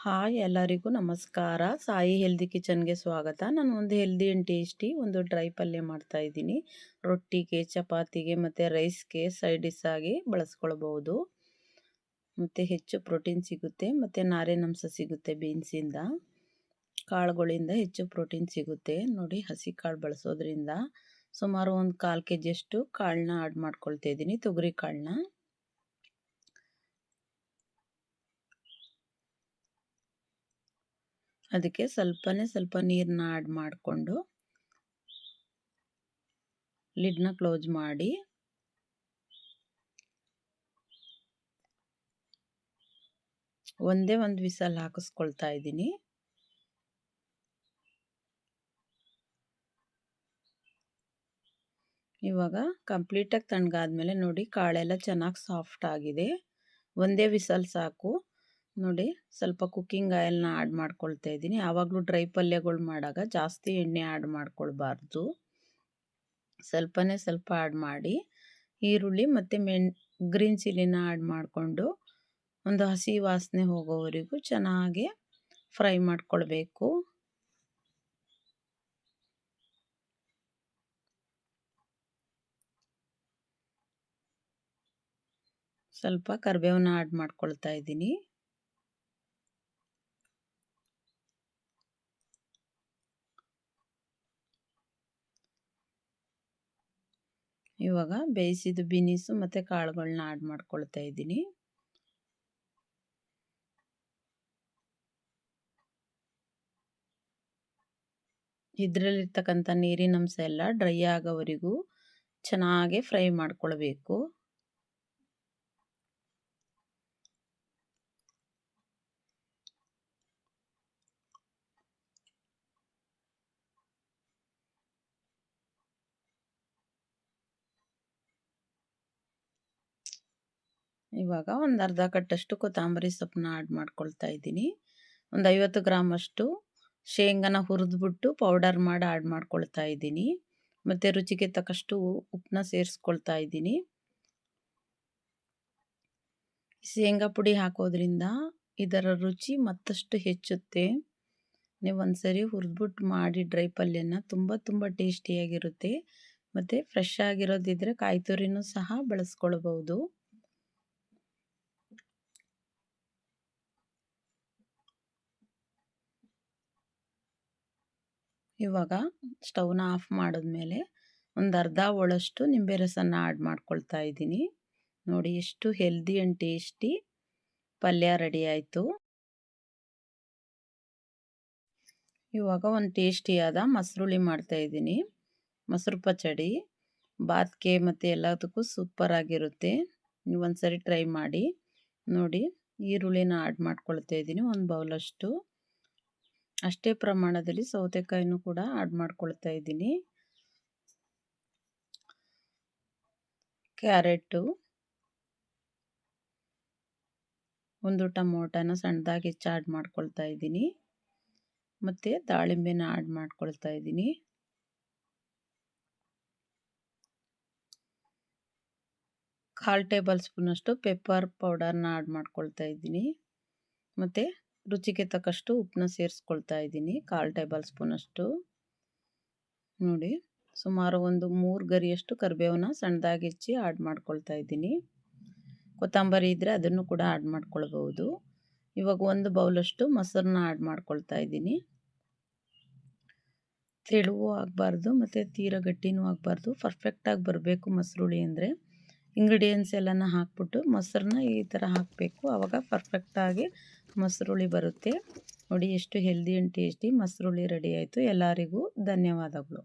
Hi ಎಲ್ಲರಿಗೂ ನಮಸ್ಕಾರ. Sai healthy ಕಿಚನ್ಗೆ ಸ್ವಾಗತ. ನಾನು ಒಂದು ಹೆಲ್ದಿ ಆ್ಯಂಡ್ ಟೇಸ್ಟಿ ಒಂದು ಡ್ರೈ ಪಲ್ಯ ಮಾಡ್ತಾ ಇದ್ದೀನಿ. ರೊಟ್ಟಿಗೆ, ಚಪಾತಿಗೆ ಮತ್ತು ರೈಸ್ಗೆ ಸೈಡ್ ಡಿಸ್ ಆಗಿ ಬಳಸ್ಕೊಳ್ಬೋದು ಮತ್ತು ಹೆಚ್ಚು ಪ್ರೋಟೀನ್ ಸಿಗುತ್ತೆ. ಮತ್ತು ನಾರಿನಂಶ ಸಿಗುತ್ತೆ ಬೀನ್ಸಿಂದ. ಕಾಳುಗಳಿಂದ ಹೆಚ್ಚು ಪ್ರೋಟೀನ್ ಸಿಗುತ್ತೆ. ನೋಡಿ ಹಸಿ ಕಾಳು ಬಳಸೋದ್ರಿಂದ ಸುಮಾರು ಒಂದು ಕಾಲು ಕೆ ಜಿಯಷ್ಟು ಕಾಳನ್ನ ಆಡ್ ಮಾಡ್ಕೊಳ್ತಾ ಇದ್ದೀನಿ. ತೊಗರಿ ಕಾಳನ್ನ. ಅದಕ್ಕೆ ಸ್ವಲ್ಪನೇ ಸ್ವಲ್ಪ ನೀರನ್ನ ಆಡ್ ಮಾಡಿಕೊಂಡು ಲಿಡ್ನ ಕ್ಲೋಸ್ ಮಾಡಿ ಒಂದೇ ಒಂದು ವಿಸಲ್ ಹಾಕಿಸ್ಕೊಳ್ತಾ ಇದ್ದೀನಿ. ಇವಾಗ ಕಂಪ್ಲೀಟಾಗಿ ತಣ್ಣಗಾದ್ಮೇಲೆ ನೋಡಿ ಕಾಳೆಲ್ಲ ಚೆನ್ನಾಗಿ ಸಾಫ್ಟ್ ಆಗಿದೆ. ಒಂದೇ ವಿಸಲ್ ಸಾಕು. ನೋಡಿ ಸ್ವಲ್ಪ ಕುಕ್ಕಿಂಗ್ ಆಯಿಲ್ನ ಆ್ಯಡ್ ಮಾಡ್ಕೊಳ್ತಾ ಇದ್ದೀನಿ. ಆವಾಗಲೂ ಡ್ರೈ ಪಲ್ಯಗಳು ಮಾಡಾಗ ಜಾಸ್ತಿ ಎಣ್ಣೆ ಆ್ಯಡ್ ಮಾಡ್ಕೊಳ್ಬಾರ್ದು. ಸ್ವಲ್ಪನೇ ಸ್ವಲ್ಪ ಆ್ಯಡ್ ಮಾಡಿ ಈರುಳ್ಳಿ ಮತ್ತು ಮೆಣ್ ಗ್ರೀನ್ ಚಿಲ್ಲಿನ ಆ್ಯಡ್ ಮಾಡಿಕೊಂಡು ಒಂದು ಹಸಿ ವಾಸನೆ ಹೋಗೋವರೆಗೂ ಚೆನ್ನಾಗಿ ಫ್ರೈ ಮಾಡ್ಕೊಳ್ಬೇಕು. ಸ್ವಲ್ಪ ಕರಿಬೇವನ್ನ ಆ್ಯಡ್ ಮಾಡ್ಕೊಳ್ತಾ ಇದ್ದೀನಿ. ಇವಾಗ ಬೇಯಿಸಿದ ಬಿನಿಸು ಮತ್ತು ಕಾಳುಗಳನ್ನ ಆಡ್ ಮಾಡ್ಕೊಳ್ತಾ ಇದ್ದೀನಿ. ಇದರಲ್ಲಿರ್ತಕ್ಕಂಥ ನೀರಿನಂಶ ಎಲ್ಲ ಡ್ರೈ ಆಗೋವರೆಗೂ ಚೆನ್ನಾಗಿ ಫ್ರೈ ಮಾಡ್ಕೊಳ್ಬೇಕು. ಇವಾಗ ಒಂದು ಅರ್ಧ ಕಟ್ಟಷ್ಟು ಕೊತ್ತಂಬರಿ ಸೊಪ್ಪನ್ನ ಆ್ಯಡ್ ಮಾಡ್ಕೊಳ್ತಾ ಇದ್ದೀನಿ. ಒಂದು ಐವತ್ತು ಗ್ರಾಮಷ್ಟು ಶೇಂಗಾನ ಹುರಿದ್ಬಿಟ್ಟು ಪೌಡರ್ ಮಾಡಿ ಆಡ್ ಮಾಡ್ಕೊಳ್ತಾ ಇದ್ದೀನಿ. ಮತ್ತು ರುಚಿಗೆ ತಕ್ಕಷ್ಟು ಉಪ್ಪನ್ನ ಸೇರಿಸ್ಕೊಳ್ತಾ ಇದ್ದೀನಿ. ಶೇಂಗಾ ಪುಡಿ ಹಾಕೋದ್ರಿಂದ ಇದರ ರುಚಿ ಮತ್ತಷ್ಟು ಹೆಚ್ಚುತ್ತೆ. ನೀವು ಒಂದ್ಸರಿ ಹುರಿದ್ಬಿಟ್ಟು ಮಾಡಿ ಡ್ರೈ ಪಲ್ಯನ ತುಂಬ ತುಂಬ ಟೇಸ್ಟಿಯಾಗಿರುತ್ತೆ. ಮತ್ತು ಫ್ರೆಶ್ ಆಗಿರೋದಿದ್ರೆ ಕಾಯಿ ತುರಿನೂ ಸಹ ಬಳಸ್ಕೊಳ್ಬೋದು ಇವಾಗ ಸ್ಟವ್ನ ಆಫ್ ಮಾಡಿದ್ಮೇಲೆ ಒಂದು ಅರ್ಧ ಒಳಷ್ಟು ನಿಂಬೆ ರಸನ ಆ್ಯಡ್ ಮಾಡ್ಕೊಳ್ತಾ ಇದ್ದೀನಿ. ನೋಡಿ ಎಷ್ಟು ಹೆಲ್ದಿ ಆ್ಯಂಡ್ ಟೇಸ್ಟಿ ಪಲ್ಯ ರೆಡಿ ಆಯಿತು. ಇವಾಗ ಒಂದು ಟೇಸ್ಟಿಯಾದ ಮೊಸರುಳಿ ಮಾಡ್ತಾಯಿದ್ದೀನಿ ಮೊಸರು ಪಚಡಿ, ಬಾತ್ಗೆ ಮತ್ತು ಎಲ್ಲದಕ್ಕೂ ಸೂಪರ್ ಆಗಿರುತ್ತೆ. ನೀವು ಒಂದು ಸರಿ ಟ್ರೈ ಮಾಡಿ. ನೋಡಿ ಈರುಳ್ಳಿನ ಆ್ಯಡ್ ಮಾಡ್ಕೊಳ್ತಾ ಇದ್ದೀನಿ ಒಂದು ಬೌಲಷ್ಟು. ಅಷ್ಟೇ ಪ್ರಮಾಣದಲ್ಲಿ ಸೌತೆಕಾಯಿನೂ ಕೂಡ ಆ್ಯಡ್ ಮಾಡ್ಕೊಳ್ತಾ ಇದ್ದೀನಿ. ಕ್ಯಾರೆಟು. ಒಂದು ಟಮೋಟನ ಸಣ್ಣದಾಗಿ ಹೆಚ್ಚು ಆ್ಯಡ್ ಮಾಡ್ಕೊಳ್ತಾ ಇದ್ದೀನಿ. ಮತ್ತು ದಾಳಿಂಬೆನ ಆ್ಯಡ್ ಮಾಡ್ಕೊಳ್ತಾ ಇದ್ದೀನಿ. ಕಾಲು ಟೇಬಲ್ ಸ್ಪೂನಷ್ಟು ಪೆಪ್ಪರ್ ಪೌಡರ್ನ ಆ್ಯಡ್ ಮಾಡ್ಕೊಳ್ತಾ ಇದ್ದೀನಿ. ಮತ್ತು ರುಚಿಗೆ ತಕ್ಕಷ್ಟು ಉಪ್ಪನ್ನ ಸೇರಿಸ್ಕೊಳ್ತಾ ಇದ್ದೀನಿ, ಕಾಲು ಟೇಬಲ್ ಸ್ಪೂನಷ್ಟು ನೋಡಿ, ಸುಮಾರು ಒಂದು ಮೂರು ಗರಿಯಷ್ಟು ಕರಿಬೇವನ್ನ ಸಣ್ಣದಾಗಿ ಹೆಚ್ಚಿ ಆಡ್ ಮಾಡ್ಕೊಳ್ತಾ ಇದ್ದೀನಿ. ಕೊತ್ತಂಬರಿ ಇದ್ದರೆ ಅದನ್ನು ಕೂಡ ಆ್ಯಡ್ ಮಾಡ್ಕೊಳ್ಬೋದು ಇವಾಗ ಒಂದು ಬೌಲಷ್ಟು ಮೊಸರನ್ನ ಆ್ಯಡ್ ಮಾಡ್ಕೊಳ್ತಾ ಇದ್ದೀನಿ. ತೆಳುವು ಆಗಬಾರ್ದು ಮತ್ತು ತೀರ ಗಟ್ಟಿನೂ ಆಗಬಾರ್ದು ಪರ್ಫೆಕ್ಟಾಗಿ ಬರಬೇಕು ಮೊಸರುಳಿ ಅಂದರೆ. ಇಂಗ್ರೀಡಿಯೆಂಟ್ಸ್ ಎಲ್ಲನ ಹಾಕ್ಬಿಟ್ಟು ಮೊಸರನ್ನ ಈ ಥರ ಹಾಕಬೇಕು. ಆವಾಗ ಪರ್ಫೆಕ್ಟಾಗಿ ಮೊಸರುಳಿ ಬರುತ್ತೆ. ನೋಡಿ ಎಷ್ಟು ಹೆಲ್ದಿ ಆ್ಯಂಡ್ ಟೇಸ್ಟಿ ಮೊಸರುಳಿ ರೆಡಿ ಆಯಿತು. ಎಲ್ಲರಿಗೂ ಧನ್ಯವಾದಗಳು.